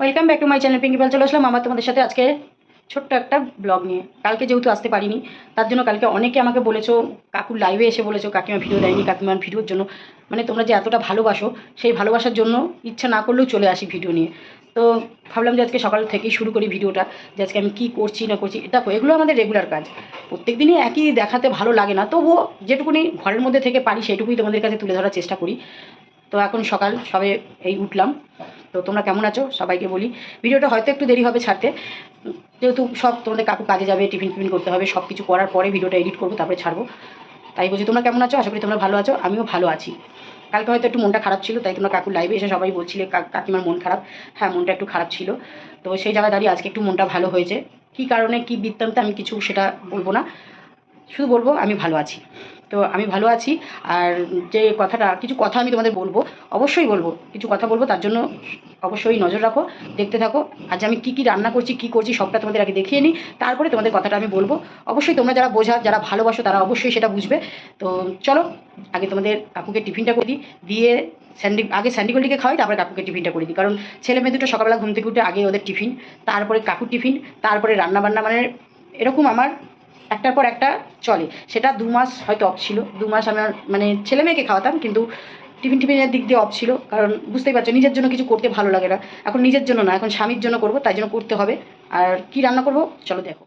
Welcome back to my channel Pinki Pal চলে আসলাম আমার তোমাদের সাথে আজকে ছোট্ট একটা ব্লগ নিয়ে। কালকে যেহেতু আসতে পারিনি, তার জন্য কালকে অনেকে আমাকে বলেছ, কাকুর লাইভে এসে বলেছ, কাকিমা ভিডিও দেয়নি, কাকিমার ভিডিওর জন্য। মানে তোমরা যে এতটা ভালোবাসো, সেই ভালোবাসার জন্য ইচ্ছা না করলেও চলে আসি ভিডিও নিয়ে। তো ভাবলাম যে আজকে সকাল থেকেই শুরু করি ভিডিওটা যে আজকে আমি কী করছি, না করছি দেখো এগুলো আমাদের রেগুলার কাজ। প্রত্যেক দিনই একই দেখাতে ভালো লাগে না, তবুও যেটুকুনি ঘরের মধ্যে থেকে পারি সেটুকুই তোমাদের কাছে তুলে ধরার চেষ্টা করি। তো এখন সকাল, সবে এই উঠলাম। তো তোমরা কেমন আছো? সবাইকে বলি। ভিডিওটা হয়তো একটু দেরি হবে ছাড়তে। যেহেতু সব তোমাদের কাকু কাজে যাবে, টিফিন টিফিন করতে হবে সব কিছু করার পরে ভিডিওটা এডিট করব, তারপরে ছাড়বো। তাই বলছি, তোমরা কেমন আছো? আশা করি তোমরা ভালো আছো, আমিও ভালো আছি। কালকে হয়তো একটু মনটা খারাপ ছিল, তাই তোমরা কাকুর লাইভে এসে সবাই বলছিলে, "কা- কাকিমার মন খারাপ। হ্যাঁ মনটা একটু খারাপ ছিল। তো সেই জায়গায় দাঁড়িয়ে আজকে একটু মনটা ভালো হয়েছে। কী কারণে, কী বৃত্তান্তে, আমি কিছু সেটা বলব না। শুধু বলব আমি ভালো আছি। তো আমি ভালো আছি আর যে কথাটা, কিছু কথা আমি তোমাদের বলব, অবশ্যই বলব। কিছু কথা বলব, তার জন্য অবশ্যই নজর রাখো, দেখতে থাকো। আজ আমি কি কি রান্না করছি, কি করছি, সবটা তোমাদের আগে দেখিয়ে নিই। তারপরে তোমাদের কথাটা আমি বলব। অবশ্যই তোমরা যারা বোঝা, যারা ভালোবাসো, তারা অবশ্যই সেটা বুঝবে। তো চলো, আগে তোমাদের কাকুকে টিফিনটা করে দিই। দিয়ে স্যান্ডি, আগে স্যান্ডিগোল্ডিকে খাওয়াই, তারপরে কাকুকে টিফিনটা করে দিই। কারণ ছেলে মেয়ে দুটো সকালবেলা ঘুম থেকে উঠে আগে ওদের টিফিন, তারপরে কাকুর টিফিন, তারপরে রান্না বান্না মানে এরকম আমার একটার পর একটা চলে। সেটা দু মাস হয়তো অফ ছিল। দু মাস আমার মানে ছেলে মেয়েকে খাওয়াতাম, কিন্তু টিফিন টিফিনের দিক দিয়ে অফ ছিল। কারণ বুঝতেই পারছ, নিজের জন্য কিছু করতে ভালো লাগে না। এখন নিজের জন্য না, এখন স্বামীর জন্য করব, তাই জন্য করতে হবে। আর কি রান্না করব? চলো দেখো।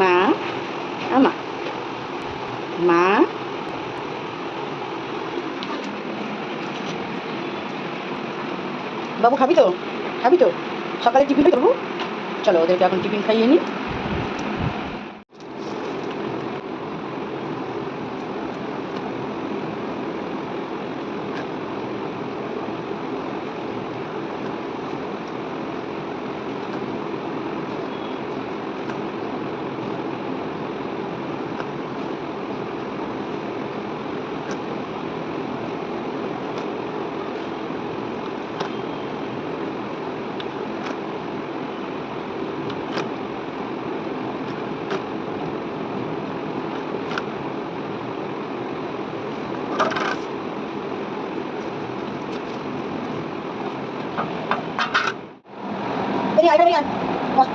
মা, আমা মা বাবু খাবি তো? খাবি তো? সকালে টিফিন করব? চলো ওদেরকে এখন টিফিন খাইয়ে নিই বেরিয়ে আয় বেরিয়ে আয় বস।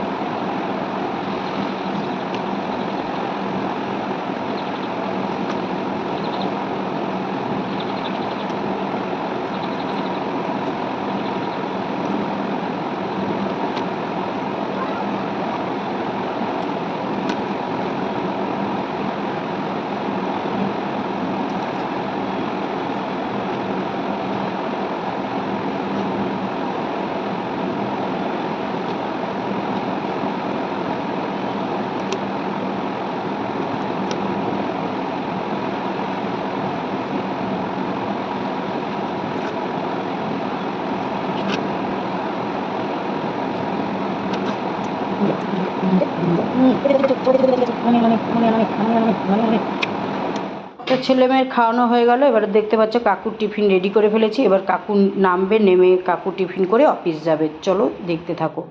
তো ছেলে মেয়ের খাওয়ানো হয়ে গেল, এবার দেখতে পাচ্ছ কাকুর টিফিন রেডি করে ফেলেছি, এবার কাকু নামবে, নেমে কাকু টিফিন করে অফিস যাবে। চলো দেখতে থাকো।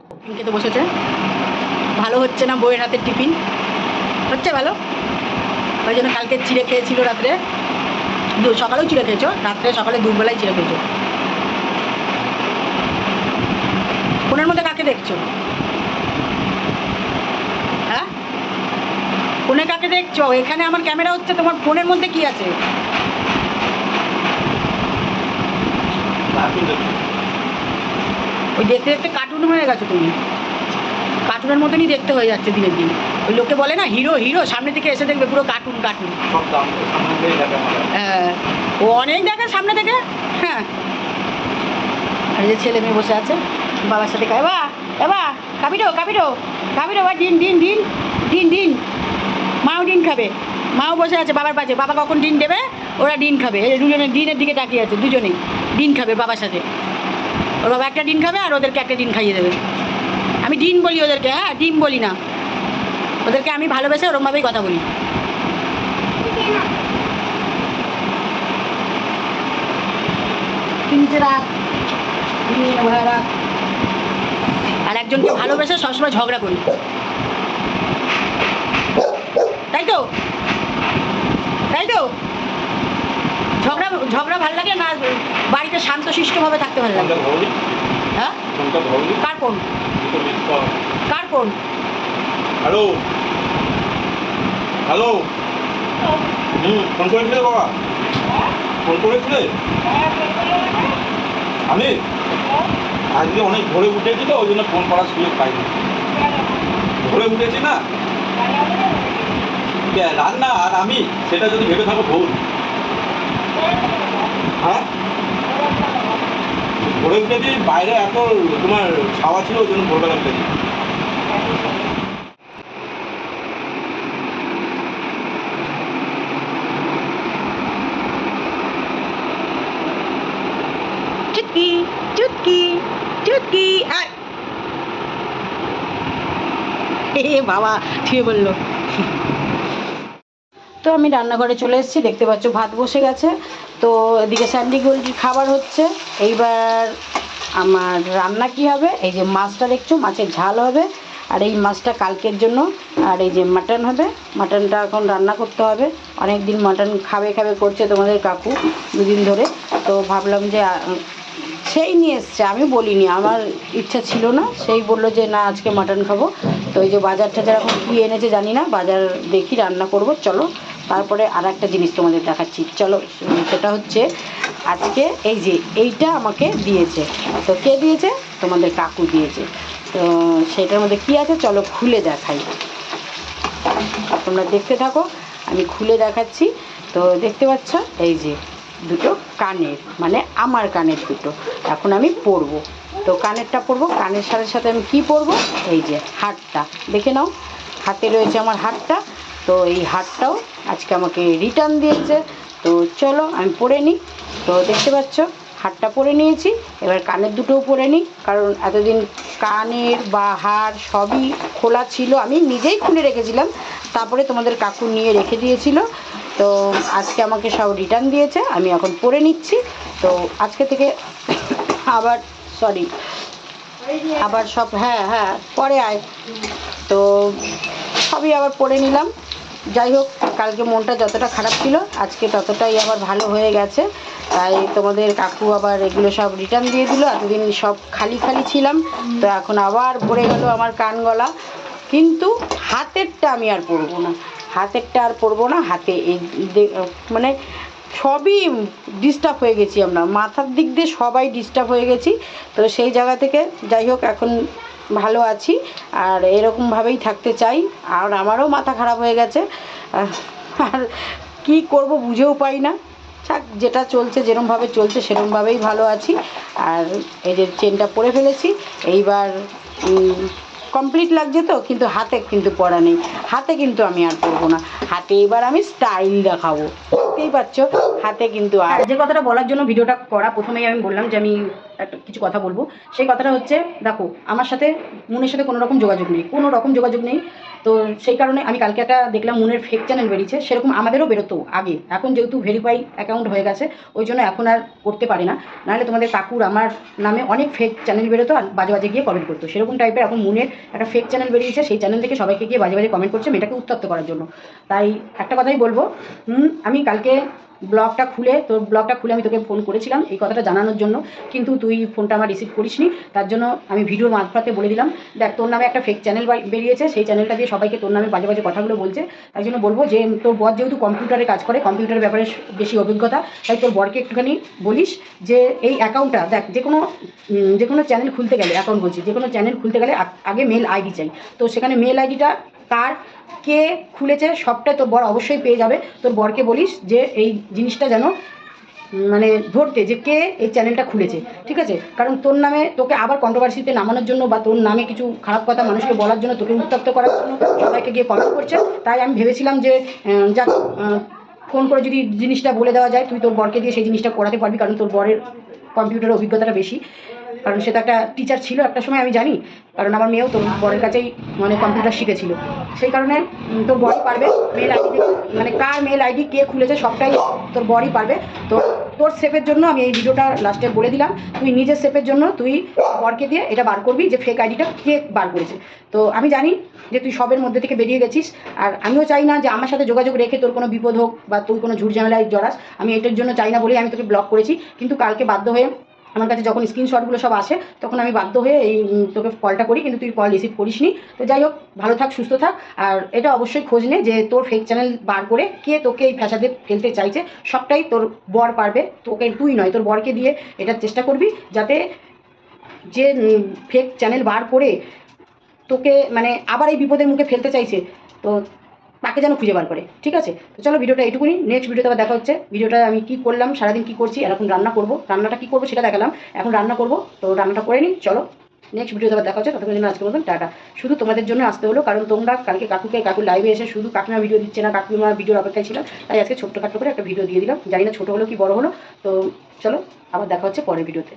বসেছে। ভালো হচ্ছে না বইয়ের হাতের টিফিন? হচ্ছে ভালো? ওই জন্য কালকে চিড়ে খেয়েছিল রাত্রে। সকালেও চিড়ে খেয়েছো, রাত্রে সকালে দুবেলায় চিড়ে খেয়েছো। ফোনের মধ্যে কাকে দেখছ হ্যাঁ ফোনে কাকে দেখছ? এখানে আমার ক্যামেরা হচ্ছে তোমার ফোনের মধ্যে কি আছে? ওই দেখতে দেখতে কার্টুন হয়ে গেছো তুমি। কার্টুনের মতনই দেখতে হয়ে যাচ্ছে দিনের দিন। ওই লোকে বলে না হিরো হিরো সামনে থেকে এসে দেখবে পুরো কার্টুন কার্টুন। হ্যাঁ। ও অনেক দেখে সামনে থেকে। হ্যাঁ। আর এই যে ছেলে মেয়ে বসে আছে বাবার সাথে খায়। বা এবা কাবিরো কাবিরো কাবিরো বা দিন দিন দিন দিন ডিন মাও ডিন খাবে। মাও বসে আছে, বাবার পাশে। বাবা কখন ডিন দেবে? ওরা ডিন খাবে। এই দুজনে ডিনের দিকে তাকিয়ে আছে, দুজনেই। ডিন খাবে বাবার সাথে। ওর বাবা একটা ডিম খাবে আর ওদেরকে একটা ডিম খাইয়ে দেবে। আমি ডিম বলি ওদেরকে হ্যাঁ ডিম বলি না। ওদেরকে আমি ভালোবেসে ওরমভাবেই কথা বলি। আর একজনকে ভালোবেসে সবসময় ঝগড়া করি। তাই তো তাই তো ঝগড়া ঝগড়া ভালো লাগে না? বাড়িতে শান্তশিষ্টভাবে থাকতে ভালো লাগে? হ্যাঁ? কার দুটো কার ফোন হ্যালো? হ্যালো? হুম ফোন করেছিলে বাবা? ফোন করেছিলে? আমি? আজকে অনেক ভোরে উঠেছি তো ওই জন্য ফোন করার সুযোগ পাইনি। ভোরে উঠেছি না? রান্না আর আমি, সেটা যদি ভেবে থাকো ভুল। হ্যাঁ? বাইরে এত তোমার ছাওয়া ছিল, ওই জন্য ভোরবেলা উঠেছি বাবা ঠিক বলল তো আমি রান্নাঘরে চলে এসেছি, দেখতে পাচ্ছ ভাত বসে গেছে। তো এদিকে স্যান্ডি গোলজি খাবার হচ্ছে। এইবার আমার রান্না কি হবে? এই যে মাছটা দেখছ, মাছের ঝাল হবে। আর এই মাছটা কালকের জন্য, আর এই যে মাটন হবে। মাটনটা এখন রান্না করতে হবে। অনেক দিন মাটন খাবে খাবে করছে তোমাদের কাকু দুদিন ধরে। তো ভাবলাম যে সেই নিয়ে এসছে, আমি বলিনি, আমার ইচ্ছা ছিল না। সেই বলল যে, না, আজকে মাটন খাব। তো এই যে বাজার টাজার এখন কী এনেছে জানি না, বাজার দেখি রান্না করব। চলো তারপরে আর একটা জিনিস তোমাদের দেখাচ্ছি। চলো, সেটা হচ্ছে আজকে এই যে এইটা আমাকে দিয়েছে। তো কে দিয়েছে? তোমাদের কাকু দিয়েছে। তো সেটার মধ্যে কী আছে? চলো খুলে দেখাই। তোমরা দেখতে থাকো, আমি খুলে দেখাচ্ছি। তো দেখতে পাচ্ছ? এই যে দুটো কানের মানে আমার কানের দুটো। এখন আমি পরবো। তো কানেরটা পরবো, কানের সাথে সাথে আমি কি পরবো? এই যে হারটা। দেখে নাও, হাতে রয়েছে আমার হারটা। তো এই হারটাও আজকে আমাকে রিটার্ন দিয়েছে। তো চলো, আমি পরে নিই। তো দেখতে পাচ্ছ, হারটা পরে নিয়েছি। এবার কানের দুটোও পরে নিই, কারণ এতদিন কানের বা হার সবই খোলা ছিল। আমি নিজেই খুলে রেখেছিলাম। তারপরে তোমাদের কাকু নিয়ে রেখে দিয়েছিল। তো আজকে আমাকে সব রিটার্ন দিয়েছে। আমি এখন পরে নিচ্ছি। তো আজকে থেকে আবার সরি আবার সব হ্যাঁ হ্যাঁ পরে আয়। তো সবই আবার পরে নিলাম। যাই হোক, কালকে মনটা যতটা খারাপ ছিল, আজকে ততটাই আবার ভালো হয়ে গেছে। তাই তোমাদের কাকু আবার এগুলো সব রিটার্ন দিয়ে দিল, এতদিন সব খালি খালি ছিলাম, তো এখন আবার ভরে গেল আমার কান গলা। কিন্তু হাতেরটা আমি আর পরবো না। হাতেরটা আর পরবো না, হাতে এই মানে সবই ডিস্টার্ব হয়ে গেছি আমরা। মাথার দিক দিয়ে সবাই ডিস্টার্ব হয়ে গেছি। তো সেই জায়গা থেকে যাই হোক, এখন ভালো আছি, আর এরকমভাবেই থাকতে চাই। আর আমারও মাথা খারাপ হয়ে গেছে। আর কি করব বুঝেও পাই না। থাক, যেটা চলছে যেরমভাবে চলছে সেরমভাবেই ভালো আছি। আর এদের চেনটা পরে ফেলেছি। এইবার কমপ্লিট লাগছে তো, কিন্তু হাতে কিন্তু পরা নেই। হাতে কিন্তু আমি আর পরবো না। হাতে এবার আমি স্টাইল দেখাবো। দেখতেই পাচ্ছ, হাতে কিন্তু আর যে কথাটা বলার জন্য ভিডিওটা করা, প্রথমেই আমি বললাম যে আমি একটা কিছু কথা বলব। সেই কথাটা হচ্ছে, দেখো, আমার সাথে, মনের সাথে কোনো রকম যোগাযোগ নেই। কোনো রকম যোগাযোগ নেই। তো সেই কারণে আমি কালকে একটা দেখলাম মুনের ফেক চ্যানেল বেরিয়েছে, সেরকম আমাদেরও বেরোতো আগে। এখন যেহেতু ভেরিফাই অ্যাকাউন্ট হয়ে গেছে, ওই জন্য এখন আর করতে পারে না। নাহলে তোমাদের কাকুর আমার নামে অনেক ফেক চ্যানেল বেরোতো আর বাজে বাজে গিয়ে কমেন্ট করতো। সেরকম টাইপের এখন মুনের একটা ফেক চ্যানেল বেরিয়েছে, সেই চ্যানেল থেকে সবাইকে গিয়ে বাজে বাজে কমেন্ট করছে মেয়েটাকে উত্তপ্ত করার জন্য। তাই একটা কথাই বলব আমি কালকে ব্লগটা খুলে তোর ব্লগটা খুলে আমি তোকে ফোন করেছিলাম এই কথাটা জানানোর জন্য। কিন্তু তুই ফোনটা আমার রিসিভ করিসনি, তার জন্য আমি ভিডিওর মারফতে বলে দিলাম। দেখ, তোর নামে একটা ফেক চ্যানেল বেরিয়েছে, সেই চ্যানেলটা দিয়ে সবাইকে তোর নামে বাজে বাজে কথাগুলো বলছে। তাই জন্য বলব যে, তোর বর যেহেতু কম্পিউটারে কাজ করে কম্পিউটারের ব্যাপারে বেশি অভিজ্ঞতা, তাই তোর বরকে একটুখানি বলিস যে, এই অ্যাকাউন্টটা দেখ, যে কোনো যে কোনো চ্যানেল খুলতে গেলে অ্যাকাউন্ট বলছি, যে কোনো চ্যানেল খুলতে গেলে আগে মেল আইডি চাই। তো সেখানে মেল আইডিটা কার কে খুলেছে সবটাই তোর বর অবশ্যই পেয়ে যাবে। তোর বরকে বলিস যে এই জিনিসটা যেন মানে ধরতে যে কে এই চ্যানেলটা খুলেছে, ঠিক আছে? কারণ তোর নামে তোকে আবার কন্ট্রোভার্সিতে নামানোর জন্য বা তোর নামে কিছু খারাপ কথা মানুষকে বলার জন্য তোকে উত্তপ্ত করার জন্য সবাইকে গিয়ে কমেন্ট করছে। তাই আমি ভেবেছিলাম যে যাক ফোন করে যদি জিনিসটা বলে দেওয়া যায়, তুই তোর বরকে দিয়ে সেই জিনিসটা করাতে পারবি, কারণ তোর বরের কম্পিউটারের অভিজ্ঞতাটা বেশি। কারণ সে তো একটা টিচার ছিল একটা সময়, আমি জানি। কারণ আমার মেয়েও তোর বরের কাছেই মানে কম্পিউটার শিখেছিল। সেই কারণে তোর বরই পারবে। মেল আইডি মানে কার মেল আইডি কে খুলেছে সবটাই তোর বরই পারবে। তো তোর সেফের জন্য আমি এই ভিডিওটা লাস্টে বলে দিলাম। তুই নিজের সেফের জন্য তুই বরকে দিয়ে এটা বার করবি যে ফেক আইডিটা কে বার করেছে। তো আমি জানি যে তুই সবের মধ্যে থেকে বেরিয়ে গেছিস। আর আমিও চাই না যে আমার সাথে যোগাযোগ রেখে তোর কোনো বিপদ হোক বা তুই কোনো ঝুট ঝামেলায় জড়াস। আমি এটার জন্য চাই না বলেই আমি তোকে ব্লক করেছি। কিন্তু কালকে বাধ্য হয়ে আমার কাছে যখন স্ক্রিনশটগুলো সব আসে, তখন আমি বাধ্য হয়ে এই তোকে কলটা করি, কিন্তু তুই কল রিসিভ করিসনি। তো যাই হোক, ভালো থাক, সুস্থ থাক। আর এটা অবশ্যই খোঁজ নে যে তোর ফেক চ্যানেল বার করে কে তোকে এই ফ্যাসাদে ফেলতে চাইছে। সবটাই তোর বর পারবে, তোকে তুই নয়, তোর বরকে দিয়ে এটার চেষ্টা করবি যাতে যে ফেক চ্যানেল বার করে তোকে মানে আবার এই বিপদের মুখে ফেলতে চাইছে। তো তাকে যেন খুঁজে বার করে, ঠিক আছে? তো চলো ভিডিওটা এটুকুনি নেক্সট ভিডিওতে আবার দেখা হচ্ছে। ভিডিওটা আমি কি করলাম, সারাদিন কি করছি এখন রান্না করব। রান্নাটা কি করব সেটা দেখালাম, এখন রান্না করব, তো রান্নাটা করে নিই, চলো। নেক্সট ভিডিওতে আবার দেখা হচ্ছে ততক্ষণ জন্য আজকের মতন, টাটা। শুধু তোমাদের জন্য আসতে হলো, কারণ তোমরা কালকে কাকুকে কাকুর লাইভে এসে শুধু কাকিমা ভিডিও দিচ্ছে না, কাকিমা ভিডিওর অপেক্ষায় ছিল, তাই আজকে ছোট্ট ছোট্টখাট্টো করে একটা ভিডিও দিয়ে দিলাম। জানি না ছোটো হলো কি বড় হলো, তো চলো আবার দেখা হচ্ছে পরের ভিডিওতে